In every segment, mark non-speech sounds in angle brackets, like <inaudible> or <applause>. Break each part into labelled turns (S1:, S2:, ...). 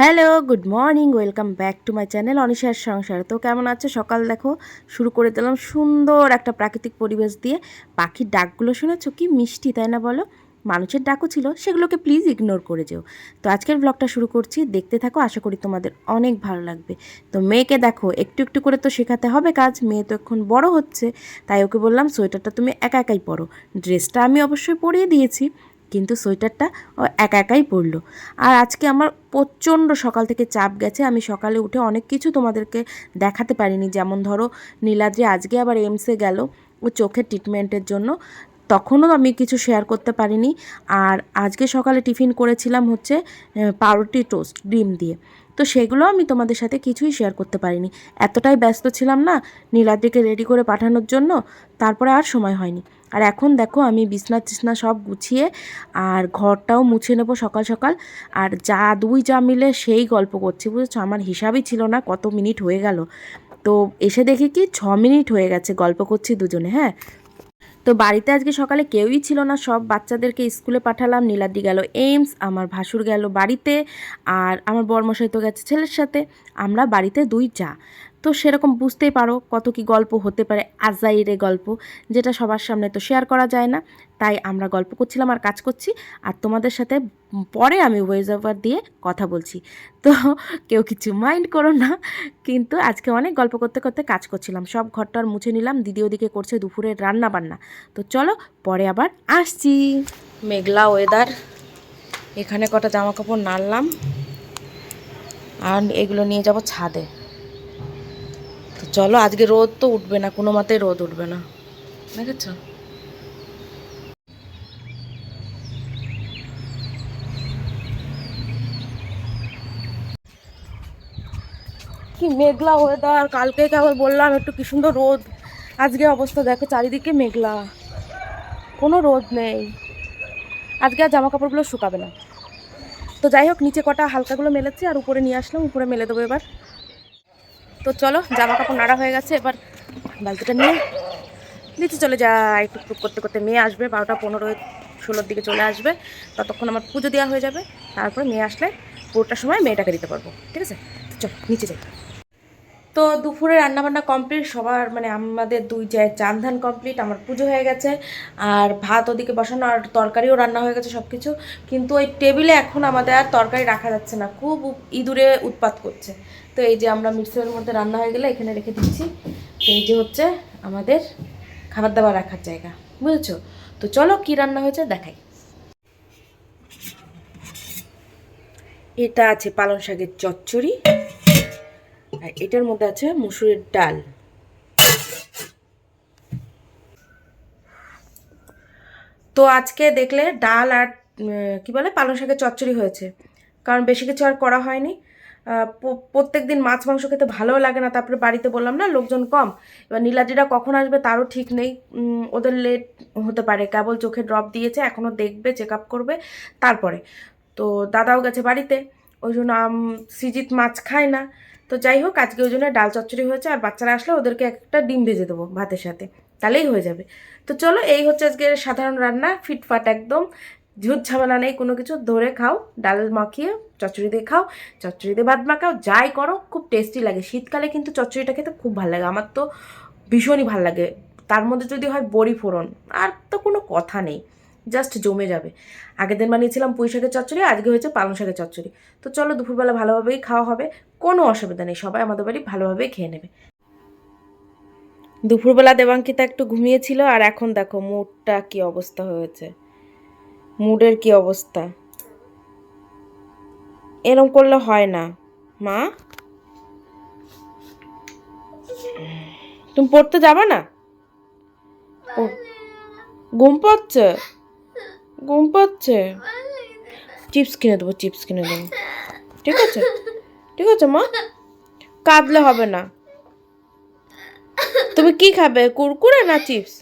S1: Hello, good morning, welcome back to my channel অনিশার সংসার। তো কেমন আছে? সকাল দেখো, শুরু করে দিলাম সুন্দর একটা প্রাকৃতিক পরিবেশ দিয়ে। পাখির ডাকগুলো শুনেছো? কি মিষ্টি, তাই না বলো? মানুষের ডাকও ছিল, সেগুলোকে প্লিজ ইগনোর করে যেও। তো আজকের ব্লগটা শুরু করছি, দেখতে থাকো, আশা করি তোমাদের অনেক ভালো লাগবে। তো মেয়েকে দেখো, একটু একটু করে তো শেখাতে হবে কাজ, মেয়ে তো এখন বড় হচ্ছে। তাই ওকে বললাম, সোয়েটারটা তুমি একা একাই পরো। ড্রেসটা আমি অবশ্যই পরিয়ে দিয়েছি। কিন্তু সোয়েটারটা ও একা একাই পরলো। আর আজকে আমার প্রচণ্ড সকাল থেকে চাপ গেছে, আমি সকালে উঠে অনেক কিছু তোমাদেরকে দেখাতে পারিনি। যেমন ধরো, নীলাদ্রি আজকে আবার এমসে গেল ও চোখের ট্রিটমেন্টের জন্য। তখনও আমি কিছু শেয়ার করতে পারিনি। আর আজকে সকালে টিফিন করেছিলাম হচ্ছে পাউরুটি টোস্ট ডিম দিয়ে। তো সেগুলো আমি তোমাদের সাথে কিছুই শেয়ার করতে পারিনি। এতটাই ব্যস্ত ছিলাম না নীলাদ্রিকে রেডি করে পাঠানোর জন্য, তারপরে আর সময় হয়নি। আর এখন দেখো আমি বিছনা টিছনা সব গুছিয়ে আর ঘরটাও মুছে নেব সকাল সকাল। আর যা দুই যা মিলে সেই গল্প করছি, বুঝেছ? আমার হিসাবই ছিল না কত মিনিট হয়ে গেল। তো এসে দেখি কি ছ মিনিট হয়ে গেছে গল্প করছি দুজনে হ্যাঁ? তো বাড়িতে আজকে সকালে কেউই ছিল না, সব বাচ্চাদেরকে স্কুলে পাঠালাম নীলাদ্রি গেল এইমস, আমার ভাসুর গেল বাড়িতে, আর আমার বর্মশাই তো গেছে ছেলের সাথে। আমরা বাড়িতে দুই যা। তো সেরকম বুঝতেই পারো কত কি গল্প হতে পারে, আজাইরে গল্প, যেটা সবার সামনে তো শেয়ার করা যায় না। তাই আমরা গল্প করছিলাম আর কাজ করছি। আর তোমাদের সাথে পরে আমি ভয়েস ওভার দিয়ে কথা বলছি। তো কেউ কিছু মাইন্ড করো না। কিন্তু আজকে অনেক গল্প করতে করতে কাজ করছিলাম। সব ঘরটার মুছে নিলাম। দিদি ওদিকে করছে দুপুরে রান্না বান্না তো চলো পরে আবার আসছি। মেঘলা ওয়েদার এখানে কটা জামা কাপড় নাড়লাম। আর এগুলো নিয়ে যাব ছাদে। চলো আজকে রোদ তো উঠবে না কোনো মতেই রোদ উঠবে না। দেখেছ? কি মেঘলা ওয়েদার কালকে কেবল বললাম একটু কি সুন্দর রোদ। আজকে অবস্থা দেখো চারিদিকে মেঘলা। কোনো রোদ নেই। আজকে আর জামা কাপড়গুলো শুকাবে না। তো যাই হোক নিচে কটা হালকাগুলো মেলেছি আর উপরে নিয়ে আসলাম উপরে মেলে দেবো এবার। তো চলো জামা কাপড় নাড়া হয়ে গেছে, এবার বালতিটা নিয়ে নিচে চলে যাই। টুকটুক করতে করতে মেয়ে আসবে, বারোটা পনেরো, ষোলোর দিকে চলে আসবে। ততক্ষণ আমার পুজো দেওয়া হয়ে যাবে। তারপরে মেয়ে আসলে পুরোটার সময় মেয়েটাকে দিতে পারব। ঠিক আছে? চলো, নিচে যাই। তো দুপুরে রান্নাবান্না কমপ্লিট সবার মানে আমাদের দুই জায় চান ধান কমপ্লিট আমার পুজো হয়ে গেছে। আর ভাত ওদিকে বসানো, আর তরকারিও রান্না হয়ে গেছে সব কিছু কিন্তু ওই টেবিলে এখন আমাদের আর তরকারি রাখা যাচ্ছে না, খুব ইঁদুরে উৎপাত করছে। তো এই যে আমরা মিক্সারের মধ্যে রান্না হয়ে গেলে এখানে রেখে দিচ্ছি। তো এই যে হচ্ছে আমাদের খাবার দাবার রাখার জায়গা, বুঝেছ? তো চলো কি রান্না হয়েছে দেখাই। এটা আছে পালং শাকের চচ্চড়ি। আর এটার মধ্যে আছে মুসুরের ডাল। তো আজকে দেখলে ডাল আর কি বলে, পালং শাকের চচ্চড়ি হয়েছে। কারণ বেশি কিছু আর করা হয়নি। প্রত্যেক দিন মাছ মাংস খেতে ভালোও লাগে না। তারপরে বাড়িতে বললাম না, লোকজন কম। এবার নীলাদ্রিরা কখন আসবে তারও ঠিক নেই। ওদের লেট হতে পারে। কেবল চোখে ড্রপ দিয়েছে, এখনও দেখবে চেক আপ করবে, তারপরে। তো দাদাও গেছে বাড়িতে। ওই জন্য সিজিত মাছ খায় না। তো যাই হোক, আজকে ওই জন্য ডাল চচ্চড়ি হয়েছে আর বাচ্চারা আসলে ওদেরকে একটা ডিম ভেজে দেবো ভাতের সাথে। তাহলেই হয়ে যাবে। তো চলো, এই হচ্ছে আজকে সাধারণ রান্না, ফিটফাট একদম। ঝুট ঝামেলা নেই, কোনো কিছু ধরে খাও, ডাল মাখিয়ে চচ্চড়ি দিয়ে খাও, চচ্চড়ি দিয়ে ভাত মাখাও, যাই করো, খুব টেস্টি লাগে। শীতকালে কিন্তু চচ্চড়িটা খেতে খুব ভালো লাগে, আমার তো ভীষণই ভালো লাগে। তার মধ্যে যদি হয় বড়ি ফোড়ন, আর তো কোনো কথা নেই। জাস্ট জমে যাবে। আগের দিন বানিয়েছিলাম পুঁই শাকের চচ্চড়ি আজকে হয়েছে পালং শাকের চচ্চড়ি। তো চলো দুপুরবেলা ভালোভাবেই খাওয়া হবে কোনো অসুবিধা নেই সবাই আমাদের বাড়ি ভালোভাবেই খেয়ে নেবে। দুপুরবেলা দেবাঙ্কিতা একটু ঘুমিয়েছিল আর এখন দেখো মুডটা কি অবস্থা হয়েছে। মুডের কি অবস্থা? এরম করলে হয় না। মা? তুমি পড়তে যাবে না? ও, ঘুম পাচ্ছে? ঘুম পাচ্ছে। চিপস কিনে দেবো চিপস কিনে দেবো। ঠিক আছে? ঠিক আছে, মা? কাঁদলে হবে না। তুমি কি খাবে, কুরকুরে না চিপস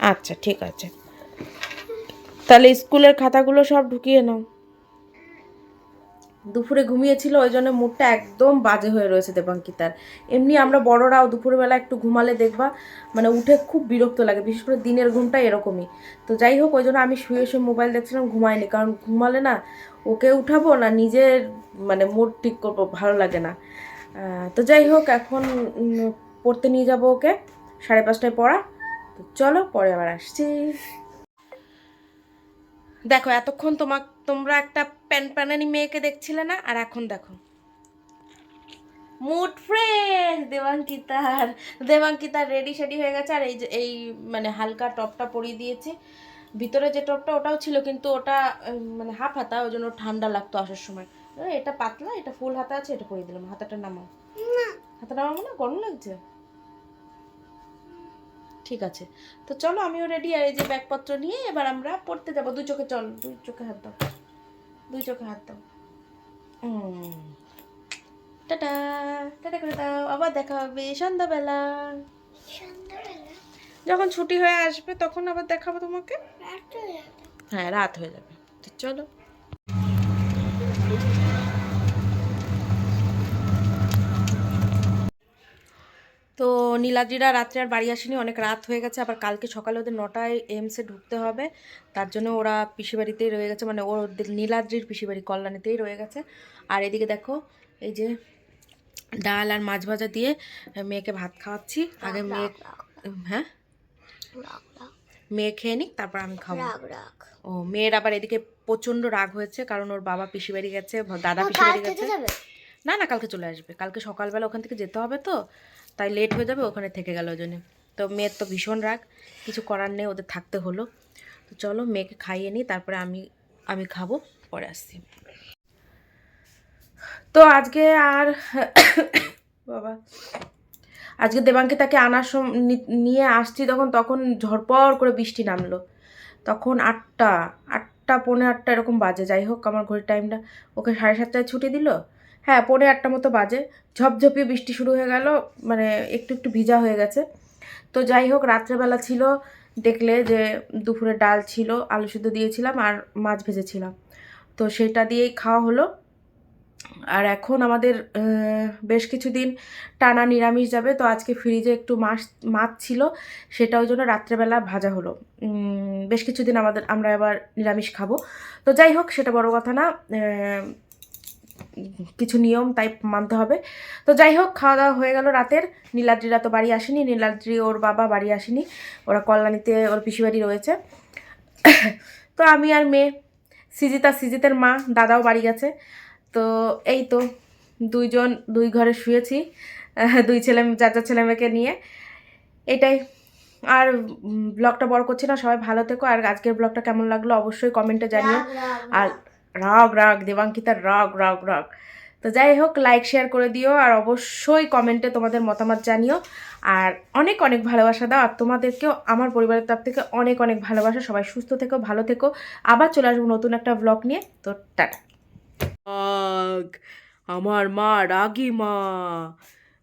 S1: আচ্ছা ঠিক আছে। তাহলে স্কুলের খাতাগুলো সব ঢুকিয়ে নাও। দুপুরে ঘুমিয়েছিল, ওই জন্য মুডটা একদম বাজে হয়ে রয়েছে দেবাঙ্কিতার। এমনি আমরা বড়রাও দুপুরবেলা একটু ঘুমালে দেখবা মানে উঠে খুব বিরক্ত লাগে, বিশেষ করে দিনের ঘুমটা এরকমই। তো যাই হোক, ওই জন্য আমি শুয়ে শুয়ে মোবাইল দেখছিলাম ঘুমাইনি কারণ ঘুমালে না, ওকে উঠাবো না, নিজের মানে মুড ঠিক করব, ভালো লাগে না। তো যাই হোক, এখন পড়তে নিয়ে যাব ওকে, সাড়ে পাঁচটায় পড়া। তো চলো, পরে আবার আসছি। দেখো এতক্ষণ তোমার তোমরা একটা প্যান প্যানানি মেয়েকে দেখছিলে না? আর এখন দেখো। মুড ফ্রেন্ড দেবাঙ্কিতার দেবাঙ্কিতার রেডি শেডি হয়ে গেছে আর এই যে এই মানে হালকা টপটা পরিয়ে দিয়েছি। ভিতরে যে টপটা ওটাও ছিল কিন্তু ওটা মানে হাফ হাতা ওই জন্য ঠান্ডা লাগতো আসার সময়। এটা পাতলা এটা ফুল হাতা আছে এটা পরিয়ে দিলাম। হাতাটা নামাও। হাতাটা নামাবো না? গরম লাগছে? ঠিক আছে। তো চলো আমিও রেডি আর এই যে ব্যাগপত্র নিয়ে এবার আমরা পড়তে যাব। দুই চোখে চল দুই চোখে হাত দাও। দুই চোখে হাত দাও। টাটা টাটা করে দাও। আবার দেখা হবে সন্ধ্যাবেলা। যখন ছুটি হয়ে আসবে তখন আবার দেখাবো তোমাকে। হ্যাঁ রাত হয়ে যাবে। তো চলো। নীলাদ্রিরা রাত্রে আর বাড়ি আসেনি অনেক রাত হয়ে গেছে আবার কালকে সকালে ওদের নটায় এমসে ঢুকতে হবে। তার জন্য ওরা পিসি বাড়িতেই রয়ে গেছে মানে ওদের নীলাদ্রির পিসি বাড়ি কল্যাণীতেই রয়ে গেছে। আর এদিকে দেখো এই যে ডাল আর মাছ ভাজা দিয়ে মেয়েকে ভাত খাওয়াচ্ছি। আগে মেয়ে হ্যাঁ? মেয়ে খেয়ে নিক তারপর আমি খাব। ও মেয়ের আবার এদিকে প্রচণ্ড রাগ হয়েছে কারণ ওর বাবা পিসি বাড়ি গেছে দাদা পিসি বাড়ি গেছে। না না কালকে চলে আসবে। কালকে সকালবেলা ওখান থেকে যেতে হবে তো। তাই লেট হয়ে যাবে, ওখানে থেকে গেল ওই জন্যে তো মেয়ের তো ভীষণ রাগ, কিছু করার নেই, ওদের থাকতে হলো। তো চলো মেয়েকে খাইয়ে নিই, তারপরে আমি আমি খাব, পরে আসছি। তো আজকে আর, বাবা, আজকে দেবাঙ্কে তাকে আনার নিয়ে আসছি তখন তখন ঝড়পড় করে বৃষ্টি নামলো। তখন আটটা আটটা, পৌনে আটটা এরকম বাজে। যাই হোক, আমার ঘড়ির টাইমটা ওকে সাড়ে সাতটায় ছুটি দিল। হ্যাঁ পৌনে আটটা মতো বাজে। ঝপঝপিয়ে বৃষ্টি শুরু হয়ে গেল মানে একটু একটু ভিজা হয়ে গেছে। তো যাই হোক, রাত্রেবেলা ছিল, দেখলে যে দুপুরে ডাল ছিল, আলু সিদ্ধ দিয়েছিলাম আর মাছ ভেজেছিলাম। তো সেটা দিয়েই খাওয়া হলো। আর এখন আমাদের বেশ কিছুদিন টানা নিরামিষ যাবে, তো আজকে ফ্রিজে একটু মাছ মাছ ছিল, সেটা ওই জন্য রাত্রেবেলা ভাজা হলো। বেশ কিছুদিন আমাদের, আমরা এবার নিরামিষ খাব। তো যাই হোক, সেটা বড় কথা না কিছু নিয়ম তাই মানতে হবে। তো যাই হোক খাওয়া দাওয়া হয়ে গেল রাতের। নীলাদ্রিরা তো বাড়ি আসেনি নীলাদ্রি ওর বাবা বাড়ি আসেনি। ওরা কল্যাণীতে ওর পিসি বাড়ি রয়েছে। <coughs> তো আমি আর মেয়ে সিজিতা সিজিতের মা দাদাও বাড়ি গেছে। তো এই তো দুইজন দুই ঘরে শুয়েছি <laughs> দুই ছেলে যার যার ছেলে মেয়েকে নিয়ে। এটাই। আর ব্লগটা বড় করছি না সবাই ভালো থেকো। আর আজকের ব্লগটা কেমন লাগল অবশ্যই কমেন্টে জানিও। আর রাগ রাগ দেবাঙ্কিতার রাগ রাগ রাগ। তো যাই হোক লাইক শেয়ার করে দিও আর অবশ্যই কমেন্টে তোমাদের মতামত জানিও। আর অনেক অনেক ভালোবাসা দাও। আর তোমাদেরকেও আমার পরিবারের তরফ থেকে অনেক অনেক ভালোবাসা। সবাই সুস্থ থেকো ভালো থেকো। আবার চলে আসব নতুন একটা ব্লগ নিয়ে। তো টাটা। আমার মা রাগী মা।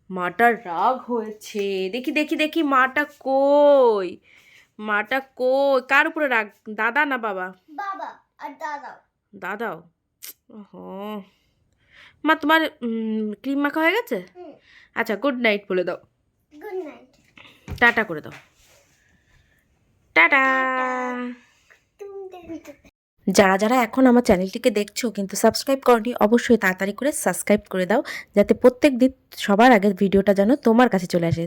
S1: মাটার রাগ হয়েছে। দেখি দেখি দেখি মাটা কই? মাটা কই? কার উপরে রাগ? দাদা না বাবা?
S2: বাবা আর দাদা
S1: দাদাও? ওহো। মা তোমার ক্রিম মাখা হয়ে গেছে? আচ্ছা গুড নাইট বলে দাও।
S2: গুড নাইট
S1: টাটা করে দাও। টাটা। যারা যারা এখন আমার চ্যানেলটিকে দেখছ কিন্তু সাবস্ক্রাইব করনি অবশ্যই তাড়াতাড়ি করে সাবস্ক্রাইব করে দাও যাতে প্রত্যেক দিন সবার আগে ভিডিওটা যেন তোমার কাছে চলে আসে।